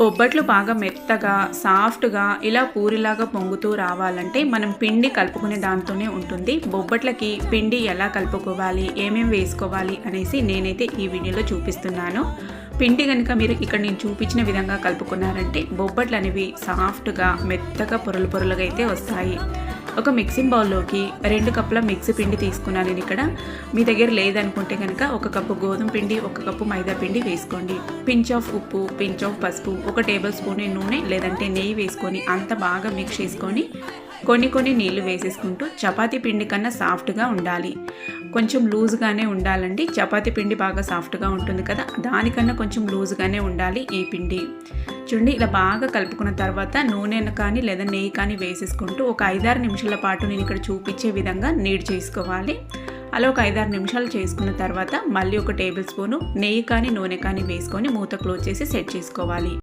బొబ్బట్లు బాగా మెత్తగా సాఫ్ట్గా ఇలా పూరిలాగా పొంగుతూ రావాలంటే మనం పిండి కలుపుకునే దాంతోనే ఉంటుంది. బొబ్బట్లకి పిండి ఎలా కలుపుకోవాలి ఏమేమి వేసుకోవాలి అనేసి నేనైతే ఈ వీడియోలో చూపిస్తున్నాను. పిండి కనుక మీరు ఇక్కడ నేను చూపించిన విధంగా కలుపుకున్నారంటే బొబ్బట్లు అనేవి సాఫ్ట్గా మెత్తగా పొరలు పొరలుగా అయితే వస్తాయి. ఒక మిక్సింగ్ బౌల్లోకి రెండు కప్పుల మిక్సీ పిండి తీసుకున్నాను నేను ఇక్కడ. మీ దగ్గర లేదనుకుంటే కనుక ఒక కప్పు గోధుమ పిండి ఒక కప్పు మైదా పిండి వేసుకోండి. పించ్ ఆఫ్ ఉప్పు పించ్ ఆఫ్ పసుపు ఒక టేబుల్ స్పూన్ నూనె లేదంటే నెయ్యి వేసుకొని అంత బాగా మిక్స్ చేసుకొని కొన్ని కొన్ని నీళ్ళు వేసేసుకుంటూ చపాతీ పిండి కన్నా సాఫ్ట్గా ఉండాలి. కొంచెం లూజ్గానే ఉండాలండి. చపాతీ పిండి బాగా సాఫ్ట్గా ఉంటుంది కదా దానికన్నా కొంచెం లూజ్గానే ఉండాలి ఈ పిండి. చూడండి ఇలా బాగా కలుపుకున్న తర్వాత నూనె కానీ లేదా నెయ్యి కానీ వేసేసుకుంటూ ఒక ఐదారు నిమిషాల పాటు నేను ఇక్కడ చూపించే విధంగా నీడ్ చేసుకోవాలి. అలా ఒక ఐదారు నిమిషాలు చేసుకున్న తర్వాత మళ్ళీ ఒక టేబుల్ స్పూను నెయ్యి కానీ నూనె కానీ వేసుకొని మూత క్లోజ్ చేసి సెట్ చేసుకోవాలి.